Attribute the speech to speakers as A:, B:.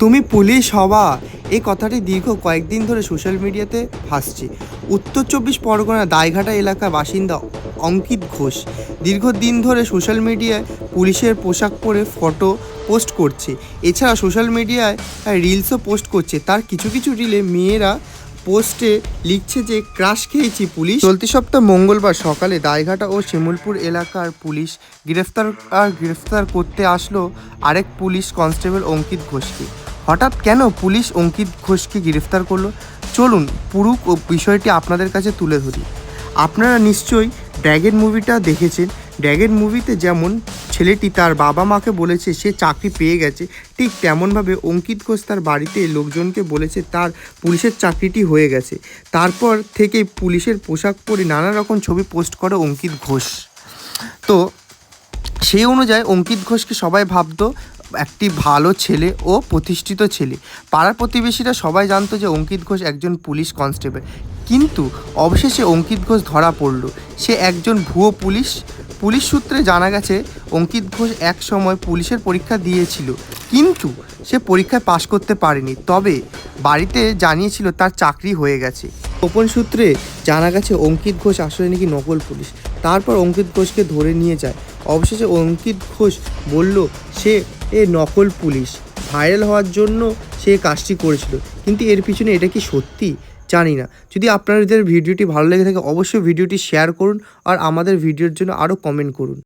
A: তুমি পুলিশ হওয়া এই কথাটি দীর্ঘ কয়েকদিন ধরে সোশ্যাল মিডিয়াতে ভাসছে। উত্তর চব্বিশ পরগনা দায়ঘাটা এলাকার বাসিন্দা অঙ্কিত ঘোষ দীর্ঘদিন ধরে সোশ্যাল মিডিয়ায় পুলিশের পোশাক পরে ফটো পোস্ট করছে। এছাড়া সোশ্যাল মিডিয়ায় রিলসও পোস্ট করছে। তার কিছু কিছু রিলে মেয়েরা পোস্টে লিখছে যে, ক্রাশ খেয়েছি পুলিশ। চলতি সপ্তাহ মঙ্গলবার সকালে দায়ঘাটা ও শিমুলপুর এলাকার পুলিশ গ্রেফতার আর গ্রেফতার করতে আসলো আরেক পুলিশ কনস্টেবল অঙ্কিত ঘোষকে। হঠাৎ কেন পুলিশ অঙ্কিত ঘোষকে গ্রেফতার করল? চলুন পুরো বিষয়টি আপনাদের কাছে তুলে ধরি। আপনারা নিশ্চয়ই ড্র্যাগন মুভিটা দেখেছেন। ড্র্যাগন মুভিতে যেমন ছেলেটি তার বাবা মাকে বলেছে, সে চাকরি পেয়ে গেছে, ঠিক তেমনভাবে অঙ্কিত ঘোষ তার বাড়িতে লোকজনকে বলেছে, তার পুলিশের চাকরিটি হয়ে গেছে। তারপর থেকে পুলিশের পোশাক পরে নানা রকম ছবি পোস্ট করে অঙ্কিত ঘোষ। তো সেই অনুযায়ী অঙ্কিত ঘোষকে সবাই ভাবতো, একটি ভালো ছেলে ও প্রতিষ্ঠিত ছেলে। পাড়ার প্রতিবেশীরা সবাই জানতো যে অঙ্কিত ঘোষ একজন পুলিশ কনস্টেবল। কিন্তু অবশেষে অঙ্কিত ঘোষ ধরা পড়ল। সে একজন ভুয়ো পুলিশ পুলিশ সূত্রে জানা গেছে, অঙ্কিত ঘোষ এক সময় পুলিশের পরীক্ষা দিয়েছিল, কিন্তু সে পরীক্ষায় পাশ করতে পারেনি। তবে বাড়িতে জানিয়েছিল তার চাকরি হয়ে গেছে। গোপন সূত্রে জানা গেছে, অঙ্কিত ঘোষ আসলে নাকি নকল পুলিশ। তারপর অঙ্কিত ঘোষকে ধরে নিয়ে যায়। অবশেষে অঙ্কিত ঘোষ বলল, সে এ নকল পুলিশ। ভাইরাল হওয়ার জন্য সে কাজটি করেছিল। কিন্তু এর পিছনে এটা কি সত্যি? জানি না। যদি আপনাদের ভিডিওটি ভালো লেগে থাকে, অবশ্যই ভিডিওটি শেয়ার করুন আর আমাদের ভিডিওর জন্য আরও কমেন্ট করুন।